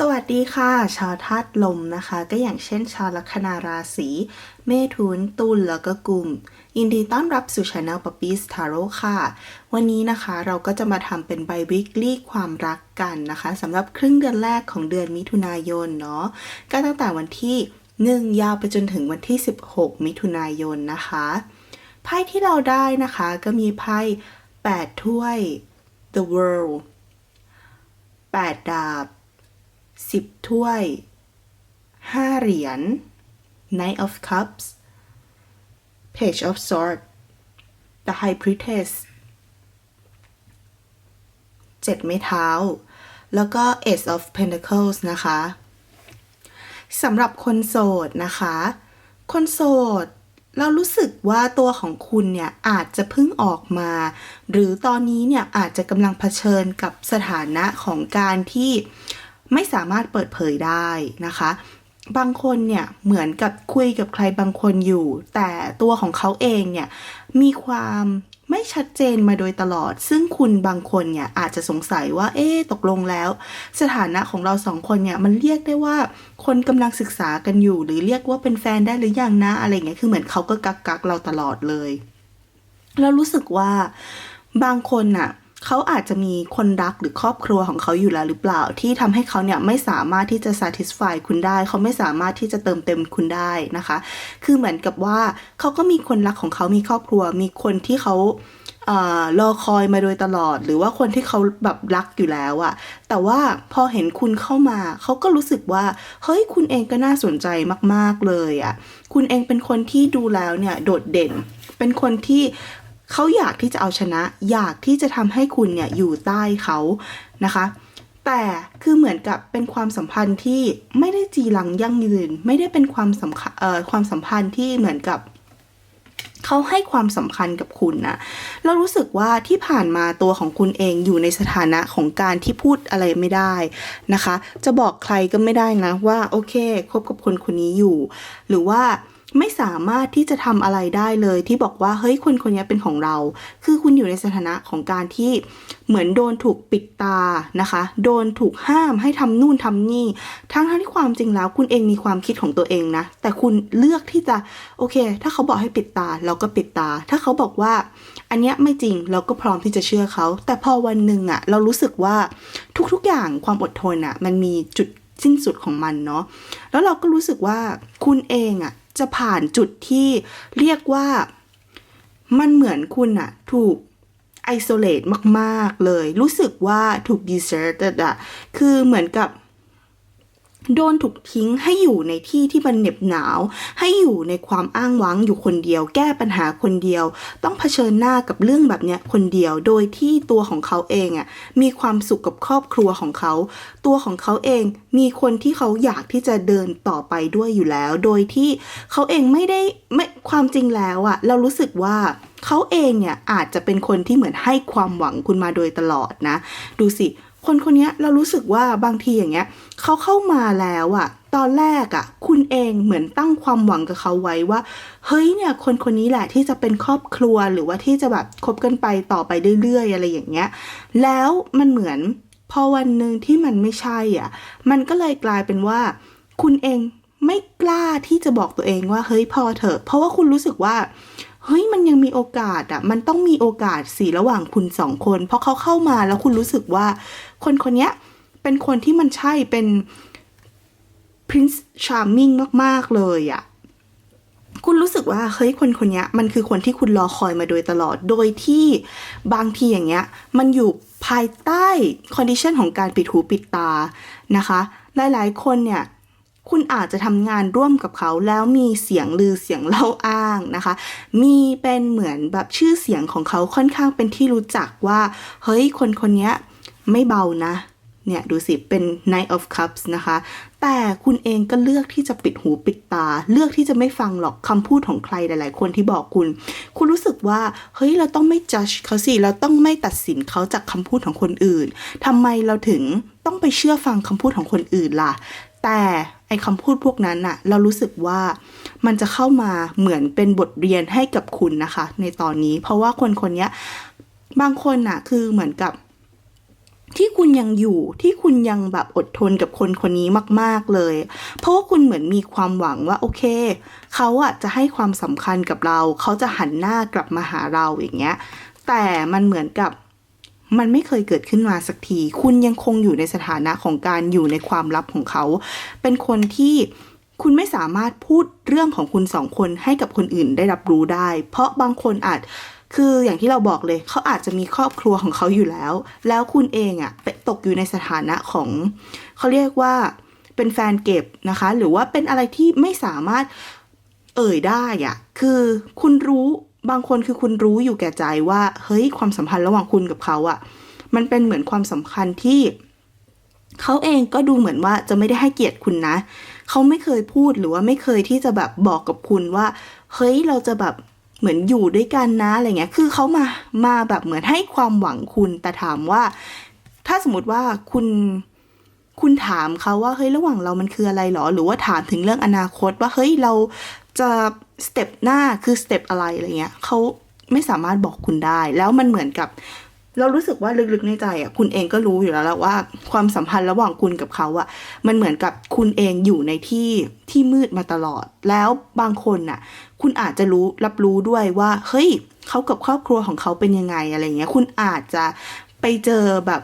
สวัสดีค่ะ ชาวธาตุลมนะคะ ก็อย่างเช่น ชาวลัคนาราศีเมถุนตุลแล้วก็กุมยินดีต้อนรับสู่ช anel p u p p y s Tarot ค่ะ วันนี้นะคะเราก็จะมาทำเป็น by weekly ความรักกันนะคะสำหรับครึ่งเดือนแรกของเดือนมิถุนายนเนาะก็ตั้งแต่วันที่ 1 ยาวไปจนถึงวันที่ 16 มิถุนายนนะคะไพ่ที่เราได้นะคะก็มีไพ่8ถ้วย The World 8 ดาบ 10 ถ้วย 5 เหรียญ Knight of Cups Page of Swords The High Priestess 7 ไม้เท้า แล้วก็ Ace of Pentacles นะคะสำหรับคนโสดนะคะ คนโสดเรารู้สึกว่าตัวของคุณเนี่ยอาจจะเพิ่งออกมา หรือตอนนี้เนี่ยอาจจะกำลังเผชิญกับสถานะของการที่ ไม่สามารถเปิดเผยได้นะคะ บางคนเนี่ยเหมือนกับคุยกับใครบางคนอยู่ แต่ตัวของเขาเองเนี่ยมีความไม่ชัดเจนมาโดยตลอด ซึ่งคุณบางคนเนี่ยอาจจะสงสัยว่า เอ๊ตกลงแล้ว สถานะของเราสองคนเนี่ยมันเรียกได้ว่าคนกำลังศึกษากันอยู่ หรือเรียกว่าเป็นแฟนได้หรือยังนะอะไรเงี้ย คือเหมือนเขาก็กักกักเราตลอดเลย เรารู้สึกว่าบางคนน่ะ เขาอาจจะมีคนรักหรือครอบครัวของเขาอยู่แล้วหรือเปล่า ที่ทำให้เขาเนี่ยไม่สามารถที่จะ satisfy คุณได้ เขาไม่สามารถที่จะเติมเต็มคุณได้นะคะ คือเหมือนกับว่าเขาก็มีคนรักของเขามีครอบครัว มีคนที่เขาอรอคอยมาโดยตลอด หรือว่าคนที่เขาแบบรักอยู่แล้วอะแต่ว่าพอเห็นคุณเข้ามา เขาก็รู้สึกว่า เฮ้ยคุณเองก็น่าสนใจมาก ๆเลยอะคุณเองเป็นคนที่ดูแล้วเนี่ยโดดเด่น เป็นคนที่ เขาอยากที่จะเอาชนะ อยากที่จะทำให้คุณเนี่ยอยู่ใต้เขานะคะ แต่คือเหมือนกับเป็นความสัมพันธ์ที่ไม่ได้จีรังยั่งยืน ไม่ได้เป็นความสำคัญเอ่อความสัมพันธ์ที่เหมือนกับเขาให้ความสำคัญกับคุณนะเรารู้สึกว่าที่ผ่านมาตัวของคุณเองอยู่ในสถานะของการที่พูดอะไรไม่ได้นะคะ จะบอกใครก็ไม่ได้นะว่าโอเคคบกับคนคนนี้อยู่ หรือว่า ไม่สามารถที่จะทำอะไรได้เลยที่บอกว่าเฮ้ยคนคนนี้เป็นของเรา คือคุณอยู่ในสถานะของการที่เหมือนโดนถูกปิดตานะคะ โดนถูกห้ามให้ทำนู่นทำนี่ ทั้งทั้งที่ความจริงแล้วคุณเองมีความคิดของตัวเองนะ แต่คุณเลือกที่จะโอเค ถ้าเขาบอกให้ปิดตาเราก็ปิดตา ถ้าเขาบอกว่า อันนี้ไม่จริงเราก็พร้อมที่จะเชื่อเขา แต่พอวันหนึ่งอะเรารู้สึกว่าทุกๆอย่างความอดทนอะมันมีจุดสิ้นสุดของมันเนาะ แล้วเราก็รู้สึกว่าคุณเองอะ จะผ่านจุดที่เรียกว่ามันเหมือนคุณอะถูกไอโซเลตมาก ๆ เลย รู้สึกว่าถูกดีเซอร์ตอะคือเหมือนกับ โดนถูกทิ้งให้อยู่ในที่ที่มันเหน็บหนาว ให้อยู่ในความอ้างว้างอยู่คนเดียว แก้ปัญหาคนเดียว ต้องเผชิญหน้ากับเรื่องแบบเนี้ยคนเดียว โดยที่ตัวของเขาเองอะ่ะมีความสุขกับครอบครัวของเขา ตัวของเขาเองมีคนที่เขาอยากที่จะเดินต่อไปด้วยอยู่แล้ว โดยที่เขาเองไม่ได้ไม่ความจริงแล้วอะ่ะเรารู้สึกว่าเขาเองเนี่ยอาจจะเป็นคนที่เหมือนให้ความหวังคุณมาโดยตลอดนะ ดูสิ คนคนนี้เรารู้สึกว่าบางทีอย่างเงี้ยเขาเข้ามาแล้วอะตอนแรกอะคุณเองเหมือนตั้งความหวังกับเขาไว้ว่า เฮ้ยเนี่ยคนคนนี้แหละที่จะเป็นครอบครัวหรือว่าที่จะแบบคบกันไปต่อไปเรื่อยๆ อะไรอย่างเงี้ย แล้วมันเหมือนพอวันหนึ่งที่มันไม่ใช่อะ มันก็เลยกลายเป็นว่า คุณเองไม่กล้าที่จะบอกตัวเองว่าเฮ้ยพอเถอะ เพราะว่าคุณรู้สึกว่าเฮ้ยมันยังมีโอกาสอะมันต้องมีโอกาสสีระหว่างคุณสองคน เพราะเขาเข้ามาแล้วคุณรู้สึกว่า คนคนนี้เป็นคนที่มันใช่เป็น Prince Charming มาก ๆ เลยอะคุณรู้สึกว่าเฮ้ยคนคนนี้มันคือคนที่คุณรอคอยมาโดยตลอด โดยที่บางทีอย่างเงี้ย มันอยู่ภายใต้คอนดิชันของการปิดหูปิดตานะคะ หลายๆ คนเนี่ยคุณอาจจะทำงานร่วมกับเขาแล้วมีเสียงลือเสียงเล่าอ้างนะคะ มีเป็นเหมือนแบบชื่อเสียงของเขาค่อนข้างเป็นที่รู้จักว่า เฮ้ยคนคนนี้ ไม่เบานะ เนี่ยดูสิ เป็น Knight of Cups นะคะ แต่คุณเองก็เลือกที่จะปิดหูปิดตา เลือกที่จะไม่ฟังหรอกคำพูดของใครหลาย ๆ คนที่บอกคุณ คุณรู้สึกว่า เฮ้ย เราต้องไม่ judge เขาสิ เราต้องไม่ตัดสินเขาจากคำพูดของคนอื่นทำไมเราถึงต้องไปเชื่อฟังคำพูดของคนอื่นล่ะ แต่ไอ้คำพูดพวกนั้นอะเรารู้สึกว่ามันจะเข้ามาเหมือนเป็นบทเรียนให้กับคุณนะคะ ในตอนนี้ เพราะว่าคนคนนี้บางคนอะคือเหมือนกับ ที่คุณยังอยู่ที่คุณยังแบบอดทนกับคนคนนี้มาก ๆเลย เพราะว่าคุณเหมือนมีความหวังว่าโอเค เขาอะจะให้ความสำคัญกับเรา เขาจะหันหน้ากลับมาหาเราอย่างเงี้ย แต่มันเหมือนกับมันไม่เคยเกิดขึ้นมาสักที คุณยังคงอยู่ในสถานะของการอยู่ในความลับของเขา เป็นคนที่คุณไม่สามารถพูดเรื่องของคุณสองคนให้กับคนอื่นได้รับรู้ได้ เพราะบางคนอาจ คืออย่างที่เราบอกเลยเขาอาจจะมีครอบครัวของเขาอยู่แล้ว แล้วคุณเองอะไปตกอยู่ในสถานะของเขาเรียกว่าเป็นแฟนเก็บนะคะ หรือว่าเป็นอะไรที่ไม่สามารถเอ่ยได้อะคือคุณรู้บางคนคือคุณรู้อยู่แก่ใจว่า เฮ้ยความสัมพันธ์ระหว่างคุณกับเขาอะมันเป็นเหมือนความสัมพันธ์ที่เขาเองก็ดูเหมือนว่าจะไม่ได้ให้เกียรติคุณนะ เขาไม่เคยพูดหรือว่าไม่เคยที่จะแบบบอกกับคุณว่า เฮ้ยเราจะแบบ เหมือนอยู่ด้วยกันนะอะไรเงี้ย คือเขามา มาแบบเหมือนให้ความหวังคุณ แต่ถามว่า ถ้าสมมติว่าคุณ คุณถามเขาว่า เฮ้ย ระหว่างเรามันคืออะไรหรอ หรือว่าถามถึงเรื่องอนาคตว่า เฮ้ย เราจะสเต็ปหน้าคือสเต็ปอะไรอะไรเงี้ยเขาไม่สามารถบอกคุณได้ แล้วมันเหมือนกับ เรารู้สึกว่าลึกๆในใจอะ คุณเองก็รู้อยู่แล้วแหละว่า ความสัมพันธ์ระหว่างคุณกับเขาอะ มันเหมือนกับคุณเองอยู่ในที่ที่มืดมาตลอด แล้วบางคนน่ะ คุณอาจจะรู้รับรู้ด้วยว่า เฮ้ยเขากับครอบครัวของเขาเป็นยังไงอะไรเงี้ย คุณอาจจะไปเจอแบบ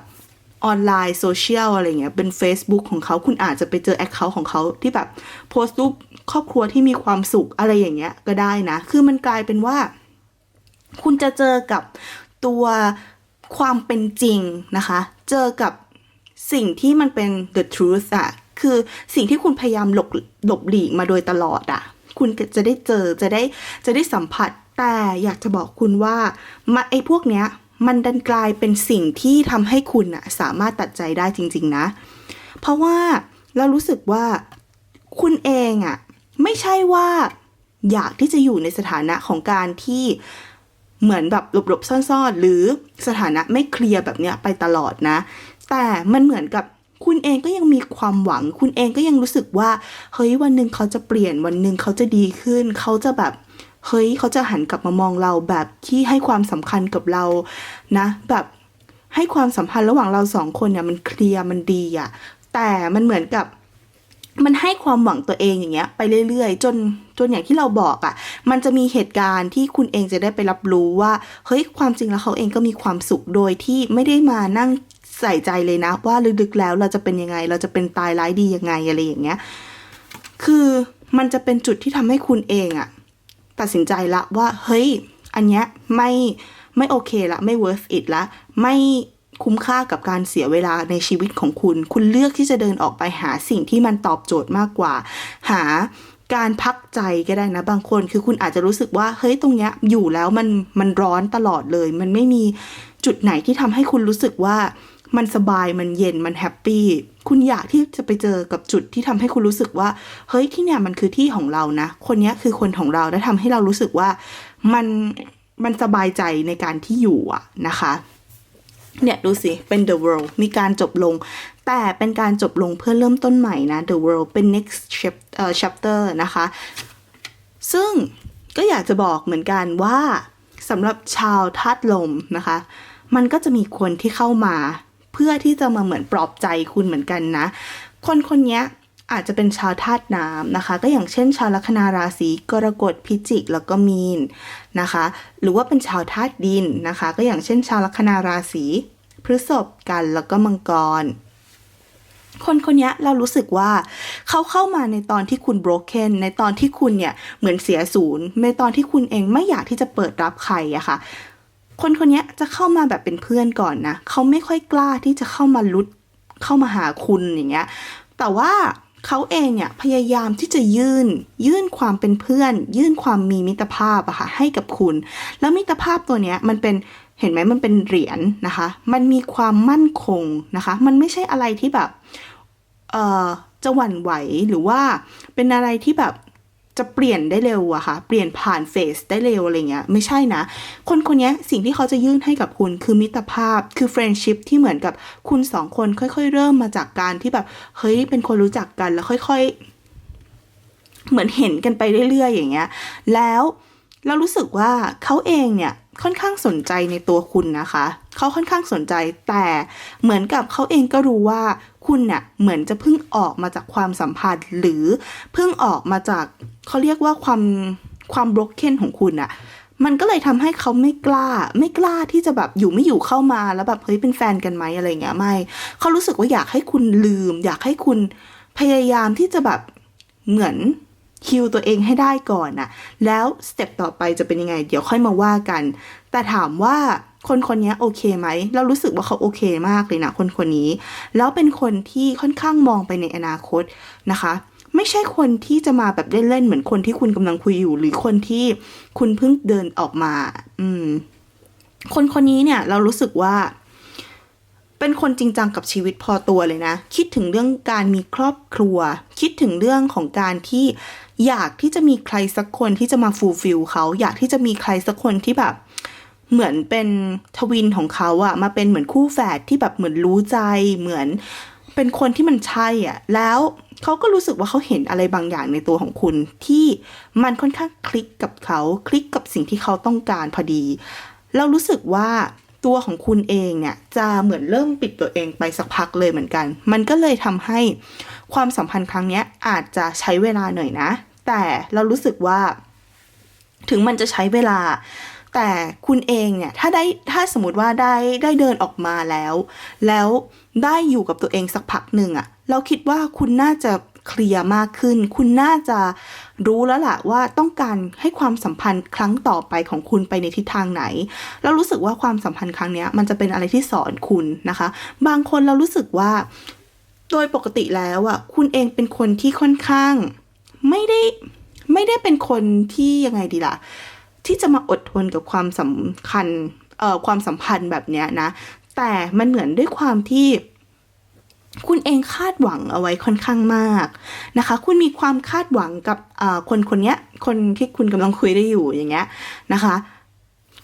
ออนไลน์โซเชียลอะไรเงี้ยเป็น Facebook ของเขาคุณอาจจะไปเจอแอคเคาท์ของเขาที่แบบโพสต์รูปครอบครัวที่มีความสุขอะไรอย่างเงี้ยก็ได้นะ คือมันกลายเป็นว่า คุณจะเจอกับตัวความเป็นจริงนะคะ เจอกับสิ่งที่มันเป็น the truth อะคือสิ่งที่คุณพยายามหลบหลบหลีกมาโดยตลอดอะ คุณจะได้เจอจะได้จะได้สัมผัส แต่อยากจะบอกคุณว่ามาไอ้พวกเนี้ยมันดันกลายเป็นสิ่งที่ทำให้คุณอะสามารถตัดใจได้จริง ๆ นะ เพราะว่าเรารู้สึกว่าคุณเองอะไม่ใช่ว่าอยากที่จะอยู่ในสถานะของการที่เหมือนแบบหลบๆซ่อนๆ หรือสถานะไม่เคลียร์แบบเนี้ยไปตลอดนะ แต่มันเหมือนกับ คุณเองก็ยังมีความหวัง คุณเองก็ยังรู้สึกว่า เฮ้ยวันหนึ่งเขาจะเปลี่ยนวันหนึ่งเขาจะดีขึ้น เขาจะแบบเฮ้ยเขาจะหันกลับมามองเราแบบที่ให้ความสำคัญกับเรานะ แบบให้ความสัมพันธ์ระหว่างเราสองคนเนี่ยมันเคลียร์มันดีอะแต่มันเหมือนกับมันให้ความหวังตัวเองอย่างเงี้ยไปเรื่อยๆ จนจนอย่างที่เราบอกอะ่ะ มันจะมีเหตุการณ์ที่คุณเองจะได้ไปรับรู้ว่า เฮ้ยความจริงแล้วเขาเองก็มีความสุขโดยที่ไม่ได้มานั่ง ใส่ใจเลยนะ ว่าลึกๆแล้วเราจะเป็นยังไง เราจะเป็นตายร้ายดียังไงอะไรอย่างเงี้ย คือมันจะเป็นจุดที่ทำให้คุณเองอะตัดสินใจละว่า เฮ้ย อันเนี้ยไม่ไม่โอเคละ ไม่ worth it ละ ไม่คุ้มค่ากับการเสียเวลาในชีวิตของคุณ คุณเลือกที่จะเดินออกไปหาสิ่งที่มันตอบโจทย์มากกว่า หาการพักใจก็ได้นะ บางคน คือคุณอาจจะรู้สึกว่า เฮ้ย ตรงเนี้ยอยู่แล้วมันมันร้อนตลอดเลย มันไม่มีจุดไหนที่ทำให้คุณรู้สึกว่า มันสบายมันเย็นมันแฮปปี้คุณอยากที่จะไปเจอกับจุดที่ทำให้คุณรู้สึกว่า เฮ้ยที่เนี่ยมันคือที่ของเรานะ คนนี้คือคนของเราและทำให้เรารู้สึกว่ามันมันสบายใจในการที่อยู่อะนะคะ เนี่ยดูสิ เป็น The World มีการจบลง แต่เป็นการจบลงเพื่อเริ่มต้นใหม่นะ The World เป็น next chapter นะคะ ซึ่งก็อยากจะบอกเหมือนกันว่าสำหรับชาวธาตุลมนะคะ มันก็จะมีคนที่เข้ามา เพื่อที่จะมาเหมือนปลอบใจคุณเหมือนกันนะ คนคนนี้อาจจะเป็นชาวธาตุน้ำนะคะ ก็อย่างเช่น ชาวลัคนาราศีกรกฎพิจิก แล้วก็มีนนะคะ หรือว่าเป็นชาวธาตุดินนะคะ ก็อย่างเช่น ชาวลัคนาราศีพฤษภกันแล้วก็มังกร คนคนนี้เรารู้สึกว่าเขาเข้ามาในตอนที่คุณ broken ในตอนที่คุณเนี่ยเหมือนเสียศูนย์ในตอนที่คุณเองไม่อยากที่จะเปิดรับใครอะค่ะ คนคนนี้จะเข้ามาแบบเป็นเพื่อนก่อนนะเขาไม่ค่อยกล้าที่จะเข้ามาลุดเข้ามาหาคุณอย่างเงี้ย แต่ว่าเขาเองเนี่ยพยายามที่จะยื่น ยื่นความเป็นเพื่อน ยื่นความมีมิตรภาพอะค่ะให้กับคุณ แล้วมิตรภาพตัวเนี้ยมันเป็นเห็นไหมมันเป็นเหรียญนนะคะ มันมีความมั่นคงนะคะ มันไม่ใช่อะไรที่แบบเอ่อจะหวั่นไหวหรือว่าเป็นอะไรที่แบบ จะเปลี่ยนได้เร็วอะค่ะ เปลี่ยนผ่านเฟสได้เร็วอะไรเงี้ย ไม่ใช่นะ คนคนนี้สิ่งที่เขาจะยื่นให้กับคุณคือมิตรภาพ คือเฟรนด์ชิพที่เหมือนกับคุณสองคนค่อย ๆ เริ่มมาจากการที่แบบ เฮ้ย เป็นคนรู้จักกันแล้วค่อยๆ เหมือนเห็นกันไปเรื่อยๆ อย่างเงี้ย แล้วเรารู้สึกว่าเขาเองเนี่ยค่อนข้างสนใจในตัวคุณนะคะ เขาค่อนข้างสนใจแต่เหมือนกับเขาเองก็รู้ว่าคุณเนี่ยเหมือนจะเพิ่งออกมาจากความสัมพันธ์ หรือเพิ่งออกมาจาก เขาเรียกว่าความความบล็อกเคนของคุณอะมันก็เลยทำให้เขาไม่กล้า ไม่กล้าที่จะแบบอยู่ไม่อยู่เข้ามาแล้วแบบเฮ้ยเป็นแฟนกันไหมอะไรเงี้ยไม่เขารู้สึกว่าอยากให้คุณลืม อยากให้คุณพยายามที่จะแบบเหมือนคิวตัวเองให้ได้ก่อนน่ะ แล้วสเต็ปต่อไปจะเป็นยังไง เดี๋ยวค่อยมาว่ากัน แต่ถามว่าคนคนนี้โอเคไหม เรารู้สึกว่าเขาโอเคมากเลยนะคนคนนี้ แล้วเป็นคนที่ค่อนข้างมองไปในอนาคตนะคะ ไม่ใช่คนที่จะมาแบบเล่นๆเหมือนคนที่คุณกำลังคุยอยู่ หรือคนที่คุณเพิ่งเดินออกมา อืม คนคนนี้เนี่ย เรารู้สึกว่า เป็นคนจริงจังกับชีวิตพอตัวเลยนะ คิดถึงเรื่องการมีครอบครัว คิดถึงเรื่องของการที่อยากที่จะมีใครสักคนที่จะมาฟูลฟิลเขา อยากที่จะมีใครสักคนที่แบบเหมือนเป็นทวินของเขาอะมาเป็นเหมือนคู่แฝดที่แบบเหมือนรู้ใจเหมือนเป็นคนที่มันใช่อะแล้ว เขาก็รู้สึกว่าเขาเห็นอะไรบางอย่างในตัวของคุณ ที่มันค่อนข้างคลิกกับเขาคลิกกับสิ่งที่เขาต้องการพอดี เรารู้สึกว่าตัวของคุณเองเนี่ยจะเหมือนเริ่มปิดตัวเองไปสักพักเลยเหมือนกัน มันก็เลยทำให้ความสัมพันธ์ครั้งนี้อาจจะใช้เวลาหน่อยนะ แต่เรารู้สึกว่า ถึงมันจะใช้เวลา แต่คุณเองเนี่ยถ้าได้ถ้าสมมติว่าได้ได้เดินออกมาแล้ว แล้วได้อยู่กับตัวเองสักพักหนึ่งอะ เราคิดว่าคุณน่าจะเคลียร์มากขึ้น คุณน่าจะรู้แล้วล่ะว่าต้องการให้ความสัมพันธ์ครั้งต่อไปของคุณไปในทิศทางไหน เรารู้สึกว่าความสัมพันธ์ครั้งนี้มันจะเป็นอะไรที่สอนคุณนะคะ บางคนเรารู้สึกว่า โดยปกติแล้วอะคุณเองเป็นคนที่ค่อนข้าง ไม่ได้ไม่ได้เป็นคนที่ยังไงดีล่ะ ที่จะมาอดทนกับความสำคัญเอ่อความสัมพันธ์แบบเนี้ยนะ แต่มันเหมือนด้วยความที่ คุณเองคาดหวังเอาไว้ค่อนข้างมากนะคะ คุณมีความคาดหวังกับคนคนนี้คนที่คุณกำลังคุยได้อยู่อย่างเงี้ยนะคะ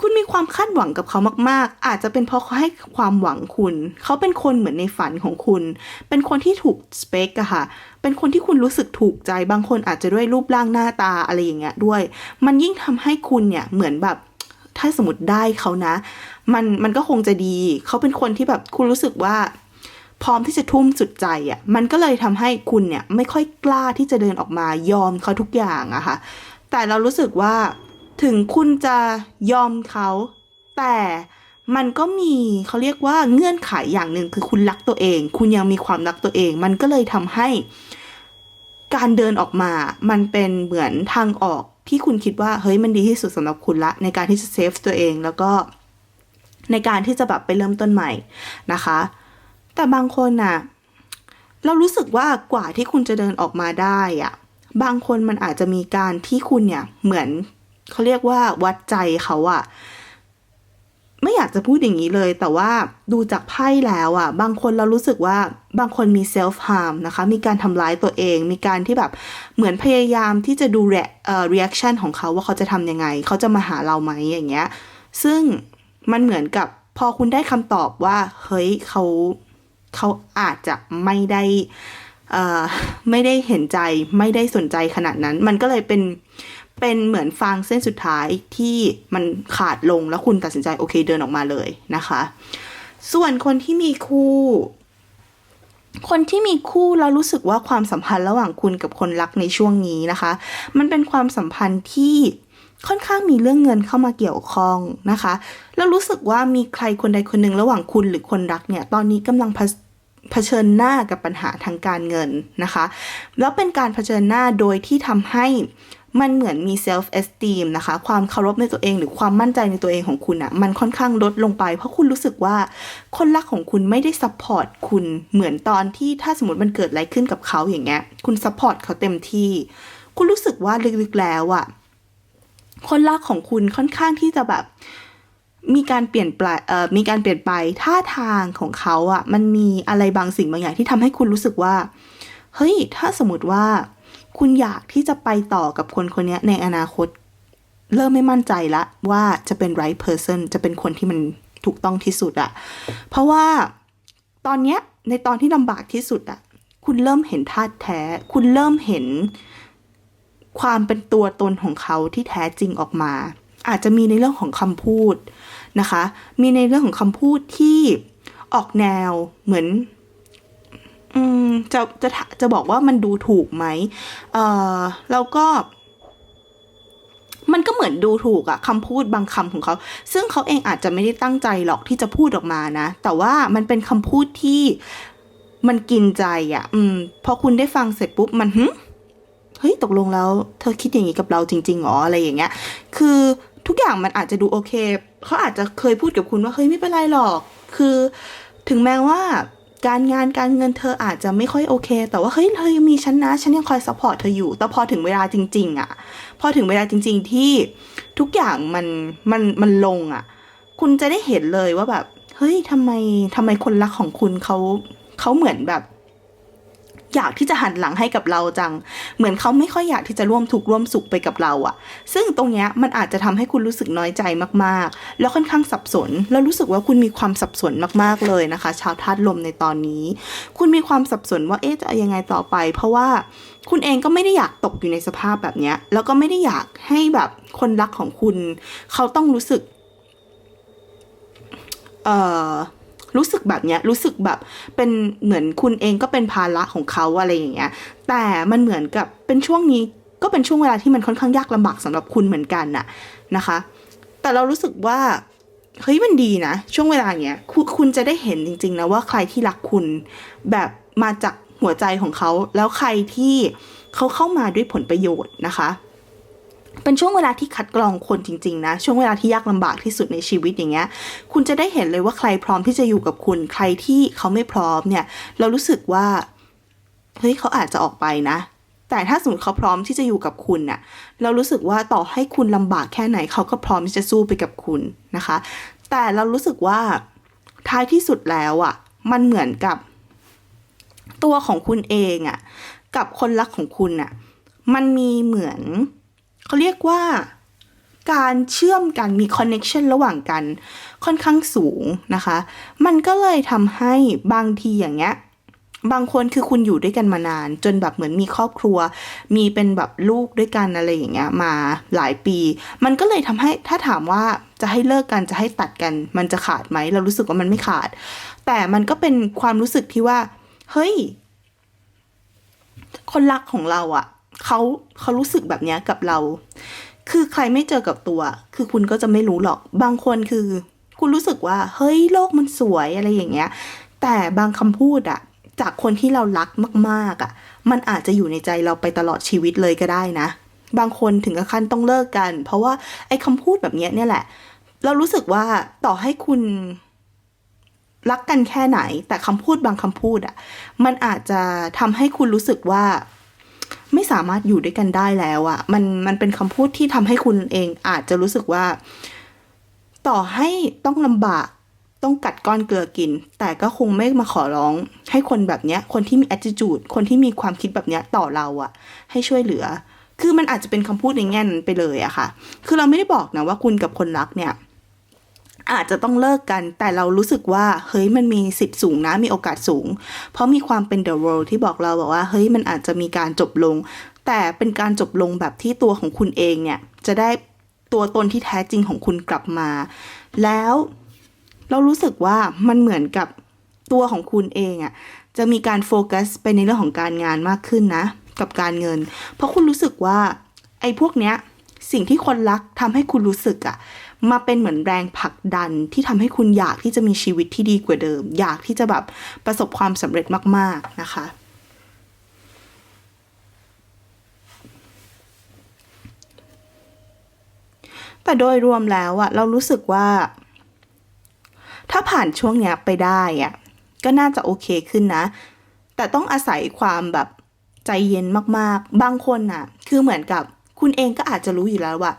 คุณมีความคาดหวังกับเขามาก ๆ อาจจะเป็นเพราะเขาให้ความหวังคุณ เขาเป็นคนเหมือนในฝันของคุณ เป็นคนที่ถูกสเปกอะค่ะ เป็นคนที่คุณรู้สึกถูกใจ บางคนอาจจะด้วยรูปร่างหน้าตาอะไรอย่างเงี้ยด้วย มันยิ่งทำให้คุณเนี่ยเหมือนแบบถ้าสมมติได้เขานะ มันมันก็คงจะดี เขาเป็นคนที่แบบคุณรู้สึกว่า พร้อมที่จะทุ่มสุดใจอะ่ะมันก็เลยทำให้คุณเนี่ยไม่ค่อยกล้าที่จะเดินออกมายอมเขาทุกอย่างอะค่ะ แต่เรารู้สึกว่าถึงคุณจะยอมเขาแต่มันก็มีเขาเรียกว่าเงื่อนไขอย่างหนึ่งคือคุณรักตัวเอง คุณยังมีความรักตัวเอง มันก็เลยทำให้ การเดินออกมา มันเป็นเหมือนทางออกที่คุณคิดว่าเฮ้ยมันดีที่สุดสำหรับคุณละ ในการที่จะเซฟตัวเองแล้วก็ ในการที่จะแบบไปเริ่มต้นใหม่นะคะ แต่บางคนน่ะเรารู้สึกว่ากว่าที่คุณจะเดินออกมาได้อะบางคนมันอาจจะมีการที่คุณเนี่ยเหมือนเขาเรียกว่าวัดใจเขาอะไม่อยากจะพูดอย่างนี้เลย แต่ว่าดูจากไพ่แล้วอะบางคนเรารู้สึกว่าบางคนมีเซลฟ์ฮาร์มนะคะ มีการทำร้ายตัวเอง มีการที่แบบเหมือนพยายามที่จะดูเอ่อ reaction ของเขาว่าเขาจะทำยังไง เขาจะมาหาเราไหมอย่างเงี้ย ซึ่งมันเหมือนกับพอคุณได้คำตอบว่า เฮ้ยเขา เขาอาจจะไม่ได้ไม่ได้เห็นใจไม่ได้สนใจขนาดนั้น มันก็เลยเป็นเป็นเหมือนฟางเส้นสุดท้ายที่มันขาดลงแล้วคุณตัดสินใจโอเคเดินออกมาเลยนะคะ ส่วนคนที่มีคู่ คนที่มีคู่เรารู้สึกว่าความสัมพันธ์ระหว่างคุณกับคนรักในช่วงนี้นะคะ มันเป็นความสัมพันธ์ที่ ค่อนข้างมีเรื่องเงินเข้ามาเกี่ยวข้องนะคะ แล้วรู้สึกว่ามีใครคนใดคนหนึ่งระหว่างคุณหรือคนรักเนี่ย ตอนนี้กำลังเผชิญหน้ากับปัญหาทางการเงินนะคะ แล้วเป็นการเผชิญหน้าโดยที่ทำให้มันเหมือนมี self esteem นะคะ ความเคารพในตัวเองหรือความมั่นใจในตัวเองของคุณอะ่ะมันค่อนข้างลดลงไป เพราะคุณรู้สึกว่าคนรักของคุณไม่ได้ support คุณเหมือนตอนที่ถ้าสมมติมันเกิดอะไรขึ้นกับเขาอย่างเงี้ย คุณ support เขาเต็มที่ คุณรู้สึกว่าลึกๆแล้วอะ่ะ คนรักของคุณค่อนข้างที่จะแบบ มีการเปลี่ยนไปเอ่อมีการเปลี่ยนไปท่าทางของเขาอะ่ะ มันมีอะไรบางสิ่งบางอย่างที่ทำให้คุณรู้สึกว่า เฮ้ย ถ้าสมมติว่า คุณอยากที่จะไปต่อกับคนคนนี้ในอนาคต เริ่มไม่มั่นใจละว่าจะเป็น right person จะเป็นคนที่มันถูกต้องที่สุดอะเพราะว่าตอนเนี้ยในตอนที่ลำบากที่สุดอะคุณเริ่มเห็นธาตุแท้ คุณเริ่มเห็น ความเป็นตัวตนของเขาที่แท้จริงออกมา อาจจะมีในเรื่องของคำพูดนะคะ มีในเรื่องของคำพูดที่ออกแนวเหมือนอืมจะจะจะบอกว่ามันดูถูกไหมเออแล้วก็ มันก็เหมือนดูถูกอะคำพูดบางคำของเขา ซึ่งเขาเองอาจจะไม่ได้ตั้งใจหรอกที่จะพูดออกมานะ แต่ว่ามันเป็นคำพูดที่มันกินใจอะอืม พอคุณได้ฟังเสร็จปุ๊บมันหึ เฮ้ยตกลงแล้วเธอคิดอย่างนี้กับเราจริงๆหรออะไรอย่างเงี้ย คือทุกอย่างมันอาจจะดูโอเคเขาอาจจะเคยพูดกับคุณว่าเฮ้ยไม่เป็นไรหรอก คือ ถึงแม้ว่าการงานการเงินเธออาจจะไม่ค่อยโอเค แต่ว่าเฮ้ยเธอยังมีฉันนะฉันยังคอยซัพพอร์ตเธออยู่แต่พอถึงเวลาจริง ๆอะ พอถึงเวลาจริง ๆ ที่ทุกอย่างมันมันมันลงอะ คุณจะได้เห็นเลยว่าแบบ เฮ้ยทำไมทำไมคนรักของคุณเขาเขาเหมือนแบบ อยากที่จะหันหลังให้กับเราจัง เหมือนเขาไม่ค่อยอยากที่จะร่วมทุกข์ร่วมสุขไปกับเราอะซึ่งตรงเนี้ยมันอาจจะทำให้คุณรู้สึกน้อยใจมากๆ แล้วค่อนข้างสับสน แล้วรู้สึกว่าคุณมีความสับสนมากๆเลยนะคะ ชาวธาตุลมในตอนนี้ คุณมีความสับสนว่าเอ๊ะจะยังไงต่อไป เพราะว่าคุณเองก็ไม่ได้อยากตกอยู่ในสภาพแบบเนี้ย แล้วก็ไม่ได้อยากให้แบบคนรักของคุณ เขาต้องรู้สึก เอ่อ รู้สึกแบบเนี้ยรู้สึกแบบเป็นเหมือนคุณเองก็เป็นภาระของเขาอะไรอย่างเงี้ย แต่มันเหมือนกับเป็นช่วงนี้ก็เป็นช่วงเวลาที่มันค่อนข้างยากลำบากสำหรับคุณเหมือนกันน่ะนะคะ แต่เรารู้สึกว่าเฮ้ยมันดีนะ ช่วงเวลาเนี้ยคคุณจะได้เห็นจริงๆนะว่าใครที่รักคุณแบบมาจากหัวใจของเขา แล้วใครที่เขาเข้ามาด้วยผลประโยชน์นะคะ เป็นช่วงเวลาที่คัดกรองคนจริง ๆ นะ ช่วงเวลาที่ยากลำบากที่สุดในชีวิตอย่างเงี้ย คุณจะได้เห็นเลยว่าใครพร้อมที่จะอยู่กับคุณ ใครที่เขาไม่พร้อมเนี่ย เรารู้สึกว่า เฮ้ยเขาอาจจะออกไปนะ แต่ถ้าสมมติเขาพร้อมที่จะอยู่กับคุณน่ะ เรารู้สึกว่าต่อให้คุณลำบากแค่ไหนเขาก็พร้อมที่จะสู้ไปกับคุณนะคะ แต่เรารู้สึกว่าท้ายที่สุดแล้วอะ มันเหมือนกับ ตัวของคุณเองอะ กับคนรักของคุณอะ มันมีเหมือน เขาเรียกว่าการเชื่อมกันมีคอนเน็ชันระหว่างกันค่อนข้างสูงนะคะ มันก็เลยทำให้บางทีอย่างเงี้ย บางคนคือคุณอยู่ด้วยกันมานาน จนแบบเหมือนมีครอบครัว มีเป็นแบบลูกด้วยกันอะไรอย่างเงี้ยมาหลายปี มันก็เลยทำให้ถ้าถามว่าจะให้เลิกกันจะให้ตัดกัน มันจะขาดไหมเรารู้สึกว่ามันไม่ขาด แต่มันก็เป็นความรู้สึกที่ว่า เฮ้ย คนรักของเราอะ่ะ เขาเขารู้สึกแบบนี้กับเรา คือใครไม่เจอกับตัว คือคุณก็จะไม่รู้หรอก บางคนคือ คุณรู้สึกว่า เฮ้ยโลกมันสวยอะไรอย่างเงี้ย แต่บางคำพูดอะจากคนที่เรารักมาก ๆอะมันอาจจะอยู่ในใจเราไปตลอดชีวิตเลยก็ได้นะ บางคนถึงกับขั้นต้องเลิกกัน เพราะว่าไอ้คำพูดแบบนี้เนี่ยแหละ เรารู้สึกว่าต่อให้คุณรักกันแค่ไหน แต่คำพูดบางคำพูดอะมันอาจจะทำให้คุณรู้สึกว่า ไม่สามารถอยู่ด้วยกันได้แล้วอะมันมันเป็นคำพูดที่ทำให้คุณเองอาจจะรู้สึกว่า ต่อให้ต้องลำบากต้องกัดก้อนเกลือกิน แต่ก็คงไม่มาขอร้อง ให้คนแบบเนี้ย คนที่มี attitude คนที่มีความคิดแบบเนี้ยต่อเราอะให้ช่วยเหลือ คือมันอาจจะเป็นคำพูดในแง่นั้นไปเลยอะค่ะ คือเราไม่ได้บอกนะว่าคุณกับคนรักเนี่ย อาจจะต้องเลิกกัน แต่เรารู้สึกว่า เฮ้ยมันมีสิทธิ์สูงนะมีโอกาสสูง เพราะมีความเป็น the world ที่บอกเราบอกว่า เฮ้ยมันอาจจะมีการจบลง แต่เป็นการจบลงแบบที่ตัวของคุณเองเนี่ยจะได้ตัวตนที่แท้จริงของคุณกลับมา แล้วเรารู้สึกว่ามันเหมือนกับตัวของคุณเองอะ่ะจะมีการโฟกัสไปในเรื่องของการงานมากขึ้นนะ กับการเงิน เพราะคุณรู้สึกว่า ไอ้พวกเนี้ยสิ่งที่คนรักทำให้คุณรู้สึกอะ มาเป็นเหมือนแรงผลักดันที่ทำให้คุณอยากที่จะมีชีวิตที่ดีกว่าเดิม อยากที่จะแบบประสบความสำเร็จมาก ๆนะคะ แต่โดยรวมแล้วอะเรารู้สึกว่า ถ้าผ่านช่วงเนี้ยไปได้อะก็น่าจะโอเคขึ้นนะ แต่ต้องอาศัยความแบบใจเย็นมากๆ บางคนน่ะคือเหมือนกับคุณเองก็อาจจะรู้อยู่แล้วว่า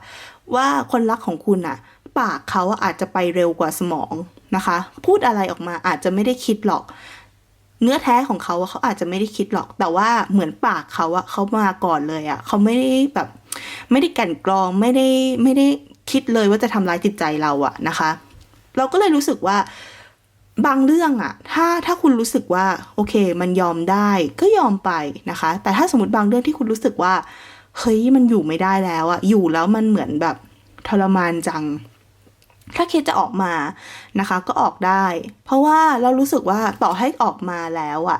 ว่าคนรักของคุณน่ะปากเขาอาจจะไปเร็วกว่าสมองนะคะ พูดอะไรออกมาอาจจะไม่ได้คิดหรอก เนื้อแท้ของเขาเขาอาจจะไม่ได้คิดหรอก แต่ว่าเหมือนปากเขาอะเขามาก่อนเลยอะเขาไม่ได้แบบ ไม่ได้กันกรองไม่ได้ไม่ได้คิดเลยว่าจะทำร้ายจิตใจเราอะนะคะ เราก็เลยรู้สึกว่าบางเรื่องอะถ้าถ้าคุณรู้สึกว่า โอเค มันยอมได้ก็ยอมไปนะคะ แต่ถ้าสมมติบางเรื่องที่คุณรู้สึกว่า เฮ้ยมันอยู่ไม่ได้แล้วอะอยู่แล้วมันเหมือนแบบทรมานจัง ถ้าคิดจะออกมานะคะ ก็ออกได้ เพราะว่าเรารู้สึกว่าต่อให้ออกมาแล้วอะ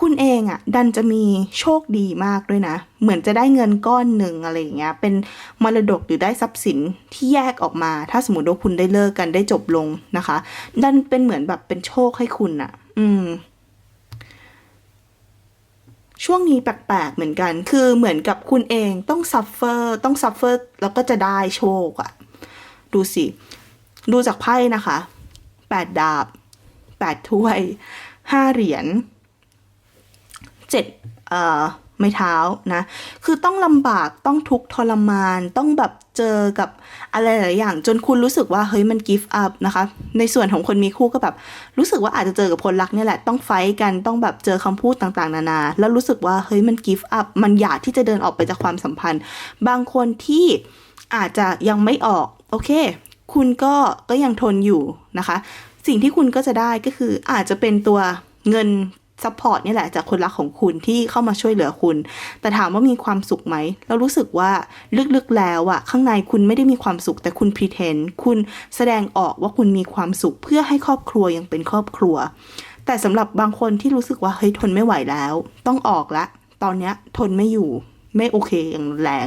คุณเองอะดันจะมีโชคดีมากด้วยนะ เหมือนจะได้เงินก้อนหนึ่งอะไรอย่างเงี้ย เป็นมรดกหรือได้ทรัพย์สินที่แยกออกมา ถ้าสมมติว่าคุณได้เลิกกันได้จบลงนะคะ ดันเป็นเหมือนแบบเป็นโชคให้คุณอะอืม ช่วงนี้แปลกๆเหมือนกัน คือเหมือนกับคุณเองต้องซัฟเฟอร์ต้องซัฟเฟอร์แล้วก็จะได้โชคอะดูสิ ดูจากไพ่นะคะแปดดาบแปดถ้วยห้าเหรียญเจ็ดเอ่อ ไม้เท้านะ คือต้องลำบากต้องทุกข์ทรมานต้องแบบเจอกับอะไรหลายอย่าง จนคุณรู้สึกว่าเฮ้ยมันกิฟต์อัพนะคะ ในส่วนของคนมีคู่ก็แบบ รู้สึกว่าอาจจะเจอกับคนรักเนี่ยแหละต้องไฟท์กันต้องแบบเจอคำพูดต่างๆ นานา แล้วรู้สึกว่าเฮ้ยมันกิฟต์อัพมันอยากที่จะเดินออกไปจากความสัมพันธ์ บางคนที่อาจจะยังไม่ออกโอเค คุณก็ก็ยังทนอยู่นะคะ สิ่งที่คุณก็จะได้ก็คืออาจจะเป็นตัวเงิน ซัพพอร์ตนี่แหละจากคนรักของคุณที่เข้ามาช่วยเหลือคุณ แต่ถามว่ามีความสุขไหม เรารู้สึกว่าลึกๆแล้วอะข้างในคุณไม่ได้มีความสุข แต่คุณพรีเทนคุณแสดงออกว่าคุณมีความสุขเพื่อให้ครอบครัวยังเป็นครอบครัว แต่สำหรับบางคนที่รู้สึกว่าเฮ้ยทนไม่ไหวแล้ว ต้องออกละ ตอนเนี้ยทนไม่อยู่ไม่โอเคอย่างแรง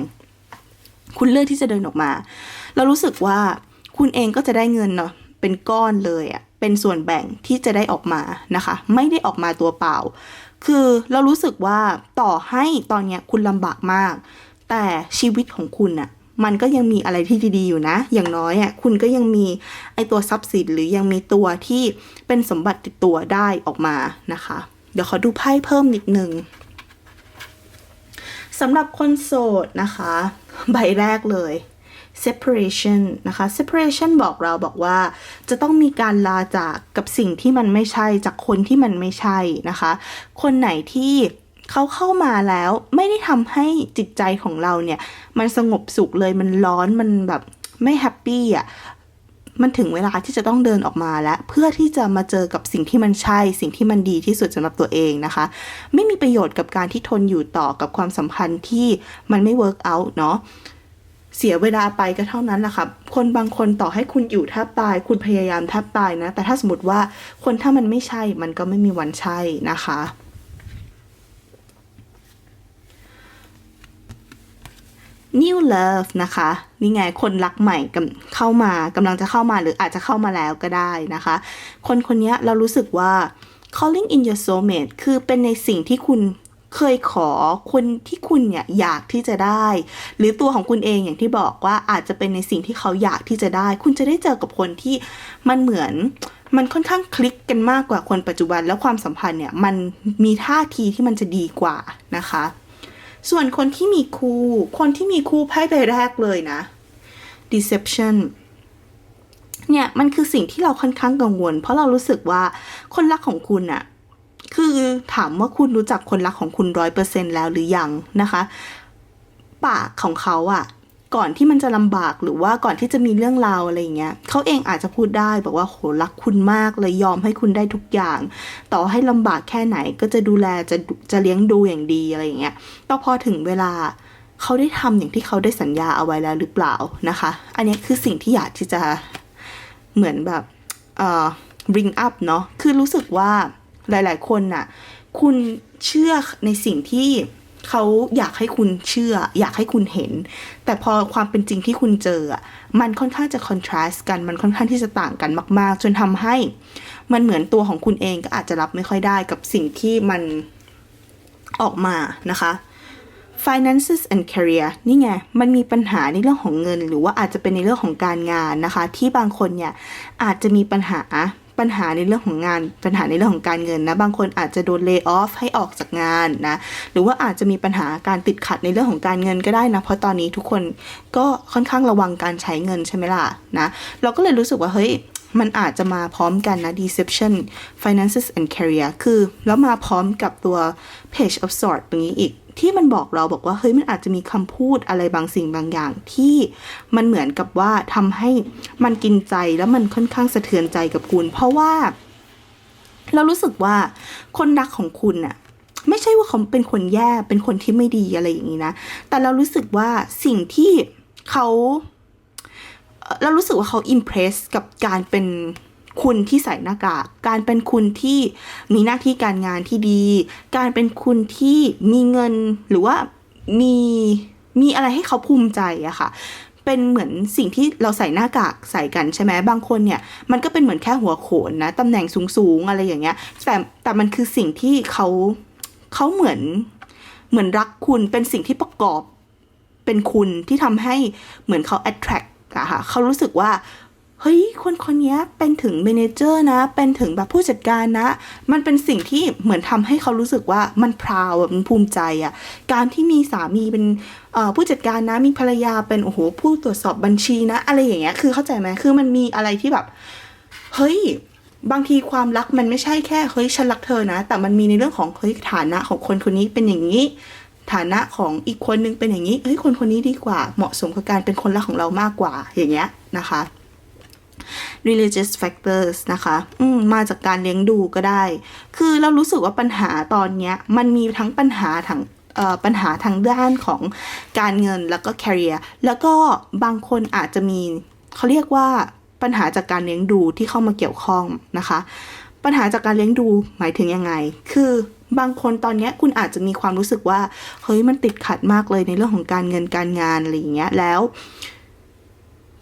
คุณเลือกที่จะเดินออกมา เรารู้สึกว่าคุณเองก็จะได้เงินเนาะเป็นก้อนเลยอะ เป็นส่วนแบ่งที่จะได้ออกมานะคะ ไม่ได้ออกมาตัวเปล่า คือเรารู้สึกว่าต่อให้ตอนเนี้ยคุณลำบากมาก แต่ชีวิตของคุณอะมันก็ยังมีอะไรที่ดีๆอยู่นะ อย่างน้อยอะคุณก็ยังมีไอตัวทรัพย์สินหรือยังมีตัวที่เป็นสมบัติติดตัวได้ออกมานะคะ เดี๋ยวขอดูไพ่เพิ่มนิดนึงสำหรับคนโสดนะคะ ใบแรกเลย separation นะคะ separation บอกเราบอกว่า จะต้องมีการลาจากกับสิ่งที่มันไม่ใช่จากคนที่มันไม่ใช่นะคะ คนไหนที่เขาเข้ามาแล้วไม่ได้ทำให้จิตใจของเราเนี่ย มันสงบสุขเลยมันร้อนมันแบบไม่แฮปปี้อะมันถึงเวลาที่จะต้องเดินออกมาแล้ว เพื่อที่จะมาเจอกับสิ่งที่มันใช่ สิ่งที่มันดีที่สุดสำหรับตัวเองนะคะ ไม่มีประโยชน์กับการที่ทนอยู่ต่อกับความสัมพันธ์ที่มันไม่ work out เนาะ เสียเวลาไปก็เท่านั้นแหละค่ะคนบางคนต่อให้คุณอยู่แทบตาย คุณพยายามแทบตายนะ แต่ถ้าสมมติว่าคนถ้ามันไม่ใช่มันก็ไม่มีวันใช่นะคะ new love นะคะ นี่ไงคนรักใหม่กเข้ามากำลังจะเข้ามาหรืออาจจะเข้ามาแล้วก็ได้นะคะ คนคนนี้เรารู้สึกว่า calling in your soulmate คือเป็นในสิ่งที่คุณ เคยขอคนที่คุณเนี่ยอยากที่จะได้ หรือตัวของคุณเองอย่างที่บอกว่าอาจจะเป็นในสิ่งที่เขาอยากที่จะได้ คุณจะได้เจอกับคนที่มันเหมือนมันค่อนข้างคลิกกันมากกว่าคนปัจจุบันแล้วความสัมพันธ์เนี่ยมันมีท่าทีที่มันจะดีกว่านะคะ ส่วนคนที่มีคู่คนที่มีคู่ไพ่ใบแรกเลยนะ deception เนี่ยมันคือสิ่งที่เราค่อนข้างกังวล เพราะเรารู้สึกว่าคนรักของคุณอะ คือถามว่าคุณรู้จักคนรักของคุณร้อยเปอร์เซ็นแล้วหรือยังนะคะ ปากของเขาอะก่อนที่มันจะลำบากหรือว่าก่อนที่จะมีเรื่องราวอะไรอย่างเงี้ยเขาเองอาจจะพูดได้บอกว่าโหรักคุณมากเลยยอมให้คุณได้ทุกอย่าง ต่อให้ลำบากแค่ไหนก็จะดูแลจะจะเลี้ยงดูอย่างดีอะไรอย่างเงี้ยแต่พอถึงเวลาเขาได้ทำอย่างที่เขาได้สัญญาเอาไว้แล้วหรือเปล่านะคะ อันนี้คือสิ่งที่อยากที่จะเหมือนแบบเอ่อ ring up เนาะคือรู้สึกว่า หลาย ๆ คนน่ะ คุณเชื่อในสิ่งที่เขาอยากให้คุณเชื่อ อยากให้คุณเห็น แต่พอความเป็นจริงที่คุณเจอ มันค่อนข้างจะคอนทราสต์กันมันค่อนข้างที่จะต่างกันมาก ๆ จนทำให้ มันเหมือนตัวของคุณเองก็อาจจะรับไม่ค่อยได้กับสิ่งที่มันออกมานะคะ finances and career นี่ไง มันมีปัญหาในเรื่องของเงิน หรือว่าอาจจะเป็นในเรื่องของการงานนะคะ ที่บางคนเนี่ยอาจจะมีปัญหา ปัญหาในเรื่องของงาน ปัญหาในเรื่องของการเงินนะ บางคนอาจจะโดนเลิกออฟให้ออกจากงานนะ หรือว่าอาจจะมีปัญหาการติดขัดในเรื่องของการเงินก็ได้นะ เพราะตอนนี้ทุกคนก็ค่อนข้างระวังการใช้เงินใช่ไหมล่ะนะ เราก็เลยรู้สึกว่าเฮ้ยมันอาจจะมาพร้อมกันนะ deception finances and career คือ แล้วมาพร้อมกับตัว page of sword ตรงนี้อีก ที่มันบอกเราบอกว่าเฮ้ยมันอาจจะมีคำพูดอะไรบางสิ่งบางอย่างที่มันเหมือนกับว่าทำให้มันกินใจแล้วมันค่อนข้างสะเทือนใจกับคุณ เพราะว่า เรารู้สึกว่าคนรักของคุณน่ะไม่ใช่ว่าเขาเป็นคนแย่เป็นคนที่ไม่ดีอะไรอย่างนี้นะ แต่เรารู้สึกว่าสิ่งที่เขาเรารู้สึกว่าเขาอิมเพรสกับการเป็น คุณที่ใส่หน้ากาก การเป็นคุณที่มีหน้าที่การงานที่ดี การเป็นคุณที่มีเงินหรือว่ามีมีอะไรให้เขาภูมิใจอะค่ะ เป็นเหมือนสิ่งที่เราใส่หน้ากากใส่กันใช่ไหมบางคนเนี่ยมันก็เป็นเหมือนแค่หัวโขนนะตำแหน่งสูงๆอะไรอย่างเงี้ย แต่แต่มันคือสิ่งที่เขาเขาเหมือนเหมือนรักคุณเป็นสิ่งที่ประกอบเป็นคุณที่ทำให้เหมือนเขา attract อะค่ะเขารู้สึกว่า เฮ้ยคนคนนี้เป็นถึงเมนเจอร์นะ เป็นถึงแบบผู้จัดการนะ มันเป็นสิ่งที่เหมือนทำให้เขารู้สึกว่ามันพราวอะมันภูมิใจอะการที่มีสามีเป็นผู้จัดการนะ มีภรรยาเป็นโอ้โหผู้ตรวจสอบบัญชีนะ อะไรอย่างเงี้ย คือเข้าใจไหมคือมันมีอะไรที่แบบ เฮ้ยบางทีความรักมันไม่ใช่แค่เฮ้ยฉันรักเธอนะ แต่มันมีในเรื่องของเฮ้ยฐานะของคนคนนี้เป็นอย่างนี้ ฐานะของอีกคนนึงเป็นอย่างนี้เฮ้ยคนคนนี้ดีกว่า เหมาะสมกับการเป็นคนรักของเรามากกว่าอย่างเงี้ยนะคะ religious factors นะคะอืมมาจากการเลี้ยงดูก็ได้ คือเรารู้สึกว่าปัญหาตอนเนี้ยมันมีทั้งปัญหาทางปัญหาทางด้านของการเงินแล้วก็ career แล้วก็บางคนอาจจะมีเขาเรียกว่าปัญหาจากการเลี้ยงดูที่เข้ามาเกี่ยวข้องนะคะ ปัญหาจากการเลี้ยงดูหมายถึงยังไง คือบางคนตอนนี้คุณอาจจะมีความรู้สึกว่าเฮ้ยมันติดขัดมากเลยในเรื่องของการเงินการงานอะไรอย่างเงี้ยแล้ว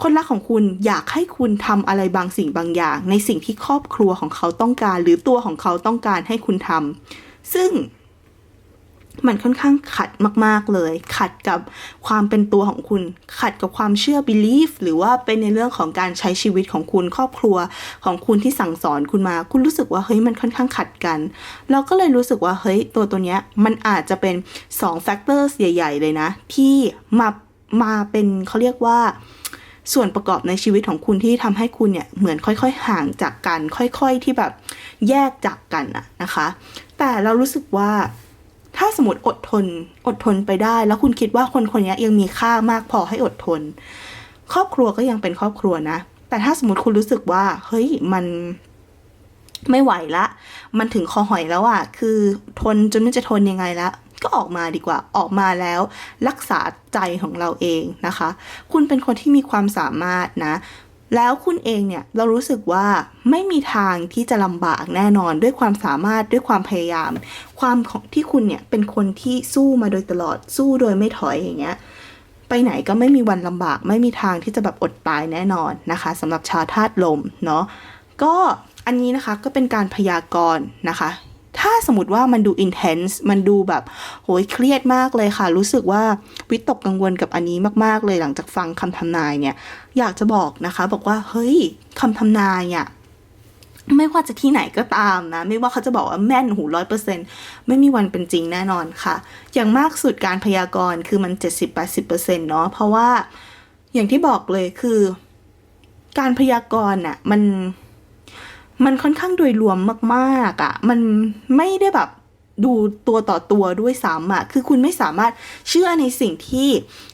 คนรักของคุณอยากให้คุณทำอะไรบางสิ่งบางอย่าง ในสิ่งที่ครอบครัวของเขาต้องการ หรือตัวของเขาต้องการให้คุณทำซึ่งมันค่อนข้างขัดมาก ๆ เลย ขัดกับความเป็นตัวของคุณ ขัดกับความเชื่อ belief หรือว่าเป็นในเรื่องของการใช้ชีวิตของคุณครอบครัวของคุณที่สั่งสอนคุณมา คุณรู้สึกว่าเฮ้ยมันค่อนข้างขัดกัน เราก็เลยรู้สึกว่าเฮ้ยตัวตัวเนี้ยมันอาจจะเป็น2 factors ใหญ่ ๆ เลยนะ ที่มามาเป็นเขาเรียกว่า ส่วนประกอบในชีวิตของคุณที่ทำให้คุณเนี่ยเหมือนค่อยๆ ห่างจากกัน ค่อยๆที่แบบแยกจากกันอะนะคะ แต่เรารู้สึกว่าถ้าสมมติอดทนอดทนไปได้ แล้วคุณคิดว่าคนคนนี้ยังมีค่ามากพอให้อดทน ครอบครัวก็ยังเป็นครอบครัวนะ แต่ถ้าสมมติคุณรู้สึกว่า เฮ้ยมันไม่ไหวละ มันถึงคอหอยแล้วอะคือทนจนไม่จะทนยังไงละ ก็ออกมาดีกว่าออกมาแล้วรักษาใจของเราเองนะคะ คุณเป็นคนที่มีความสามารถนะ แล้วคุณเองเนี่ยเรารู้สึกว่าไม่มีทางที่จะลำบากแน่นอนด้วยความสามารถด้วยความพยายาม ความของที่คุณเนี่ยเป็นคนที่สู้มาโดยตลอดสู้โดยไม่ถอยอย่างเงี้ยไปไหนก็ไม่มีวันลำบาก ไม่มีทางที่จะแบบอดตายแน่นอนนะคะสำหรับชาวธาตุลมเนาะก็อันนี้นะคะก็เป็นการพยากรณ์นะคะ ถ้าสมมติว่ามันดู intense มันดูแบบโหยเครียดมากเลยค่ะ รู้สึกว่าวิตกกังวลกับอันนี้มาก ๆ เลยหลังจากฟังคำทำนายเนี่ย อยากจะบอกนะคะ บอกว่าเฮ้ยคำทำนายอะไม่ว่าจะที่ไหนก็ตามนะ ไม่ว่าเขาจะบอกว่าแม่นหูร้อยเปอร์เซ็นไม่มีวันเป็นจริงแน่นอนค่ะ อย่างมากสุดการพยากรณ์คือมันเจ็ดสิบแปดสิบเปอร์เซ็นเนาะเพราะว่าอย่างที่บอกเลยคือ การพยากรณ์น่ะมัน มันค่อนข้างโดยรวมมากๆอะ่ะ มันไม่ได้แบบดูตัวต่อตัวด้วยซ้ำอะ คือคุณไม่สามารถเชื่อในสิ่งที่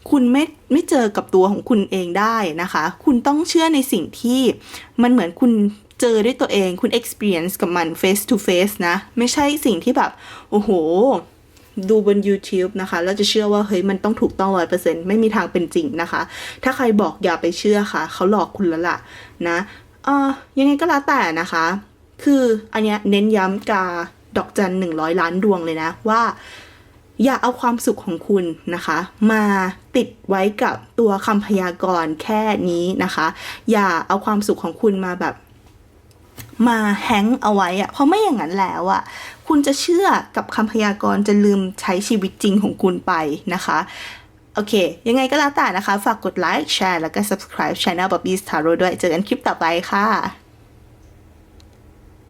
คุณไม่ไม่เจอกับตัวของคุณเองได้นะคะ คุณต้องเชื่อในสิ่งที่มันเหมือนคุณเจอด้วยตัวเอง คุณ experience กับมัน face to face นะ ไม่ใช่สิ่งที่แบบ โอ้โห ดูบน YouTube นะคะ แล้วจะเชื่อว่า เฮ้ย มันต้องถูกต้องร้อยเปอร์เซ็นไม่มีทางเป็นจริงนะคะ ถ้าใครบอกอย่าไปเชื่อค่ะ เขาหลอกคุณแล้วล่ะนะ เอ่อยังไงก็แล้วแต่นะคะ คืออันเนี้ยเน้นย้ำกาดอกจันหนึ่งร้อยล้านดวงเลยนะว่า อย่าเอาความสุขของคุณนะคะ มาติดไว้กับตัวคำพยากรณ์แค่นี้นะคะ อย่าเอาความสุขของคุณมาแบบ มาแฮงเอาไว้อะเพราะไม่อย่างนั้นแล้วอะคุณจะเชื่อกับคำพยากรณ์จะลืมใช้ชีวิตจริงของคุณไปนะคะ โอเค ยังไงก็แล้วแต่นะคะ ฝากกดไลค์แชร์แล้วก็ subscribe channel Bobby's Tarot ด้วย เจอกันคลิปต่อไปค่ะ